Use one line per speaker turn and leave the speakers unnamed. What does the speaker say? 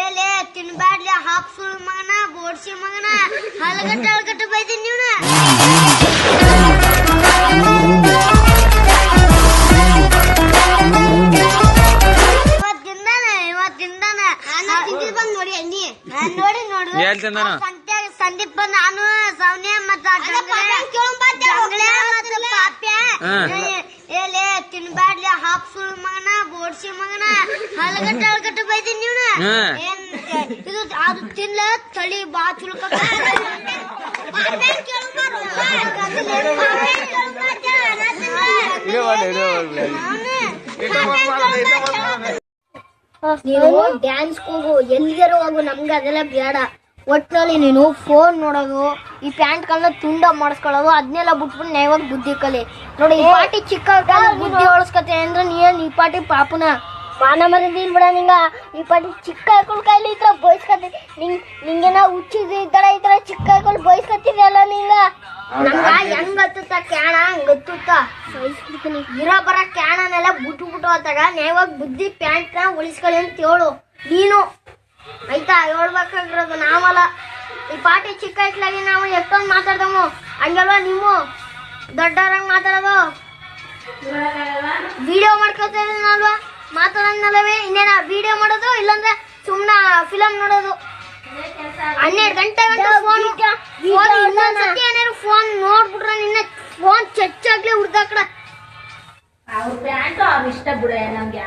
ಏಲೇ ತಿನ್ಬ್ಯಾಡ್ಲಿ ಹಾಪ್ ಸುಳ್ ಮಗನ ಬೋಡ್ಸಿ ಮಗನ ಹಲಗಟ್ಟ ಹಲಗಟ್ಟ ಬೈತೀನಿ ನೀವ್ನ? ಇವತ್ತಿಂದಾನ ಇವತ್ತಿಂದಾನ ತಿಂದಿದ್ ಬಂದ್ ನೋಡಿ ನೀ ನಾನ್ ನೋಡಿ ನೋಡು.
ಏನ್ ತಿಂದಾನ?
ಸಂತ್ಯಾಗ ಸಂದೀಪ್ ಬಂದ ನಾನು ಸೌನ್ಯ ಮತ್ತ ಜಂಗ್ಳೆ ಮತ್ತ ಪಾಪ್ಯ. ಏಲೇ ತಿನ್ಬ್ಯಾಡ್ಲಿ ಹಾಪ್ ಸುಳ್ ಮಗನ ಬೋಡ್ಸಿ ಮಗನ ಹಲಗಟ್ಟ ಹಲಗಟ್ಟ ಬೈತೀನಿ ನೀವ್ನ. ಏನ್ ಇದು ಅದು ತಿನ್ಲ ತಳಿ ಬಾ ಚುಲ್ಕ ನೀನು ಡ್ಯಾನ್ಸ್ ಹೋಗು ಎಲ್ಲಿಗಾರು ಹೋಗು ನಮ್ಗೆ ಅದೆಲ್ಲ ಬೇಡ ಒಟ್ಟಿನಲ್ಲಿ ನೀನು ಫೋನ್ ನೋಡೋದು ಈ ಪ್ಯಾಂಟ್ ಕಲ್ಲ ತುಂಡ ಮಾಡಿಸ್ಕೊಳ್ಳೋದು ಅದನ್ನೆಲ್ಲ ಬಿಟ್ಬಿಟ್ಟು ನೈವಾಗ ಬುದ್ಧಿ ಕಲಿ. ನೋಡಿ ಈ ಪಾಟಿ ಚಿಕ್ಕ ಕಾಲ ಬುದ್ಧಿ ಹೊಳಸ್ಕತೆ ಅಂದ್ರೆ ನೀನು ಈ ಪಾಟಿ ಪಾಪನ? ಮಾನ ಮರದಿ ಬಿಡ ನಿಂಗ. ಈ ಪಾಟಿ ಚಿಕ್ಕ ಹಾಕೊಂಡು ಕೈಲಿ ಇದ್ರ ತರ ಬಯಸ್ಕತಿ ನಿಂಗ್ ನಿಂಗೇನ ಹುಚ್ಚಿದ್ ಈ ತರ ಈ ತರ ಚಿಕ್ಕ ಹಾಕೊಂಡು ಬಯಸ್ಕತಿದಲ್ಲ ನಿಂಗ ನಮ್ಗ ಹೆಂಗ್ ಹತ್ತುತ್ತ ಕ್ಯಾಣ? ಹಂಗ ಹತ್ತುತ್ತ. ಇರೋ ಬರ ಕ್ಯಾಣನೆಲ್ಲ ಬಿಟ್ಟು ಬಿಟ್ಟು ಹೋದಾಗ ನೇವಾಗ ಬುದ್ಧಿ ಪ್ಯಾಂಟ್ನ ಉಳಿಸ್ಕೊಳ್ಳಿ ಅಂತ ಹೇಳು. ನೀನು ಆಯ್ತಾ ಹೇಳ್ಬೇಕಾಗಿರೋದು ನಾವಲ್ಲ. ಈ ಪಾಟಿ ಚಿಕ್ಕ ಇಟ್ಲಾಗಿ ನಾವು ಎಷ್ಟೊಂದು ಮಾತಾಡ್ದವು ಹಂಗಲ್ವ ನೀವು ದೊಡ್ಡವ್ರಂಗ್ ಮಾತಾಡೋದು? ವಿಡಿಯೋ ಮಾಡ್ಕೊತೀನಲ್ವಾ ಮಾತಾಡೋದ್ನಲ್ಲವೇ? ಇನ್ನೇನ ವಿಡಿಯೋ ಮಾಡೋದು ಇಲ್ಲಾಂದ್ರೆ ಸುಮ್ಮನೆ ಫಿಲಮ್ ನೋಡೋದು. ಹನ್ನೆರಡು ಗಂಟೆ ಗಂಟೆ ಫೋನ್ ಫೋನ್ ಇನ್ನೊಂದ್ಸತಿ ಏನಾದ್ರು ಫೋನ್ ನೋಡ್ಬಿಟ್ರೆ ನಿನ್ನೆ ಫೋನ್ ಚಚ್ಚಾಗ್ಲಿ ಹುಡ್ದಾಕಡ
ಅವ್ರ ಪ್ಯಾಂಟು ಅವ್ರ ಇಷ್ಟ ಬಿಡ ನಮ್ಗೆ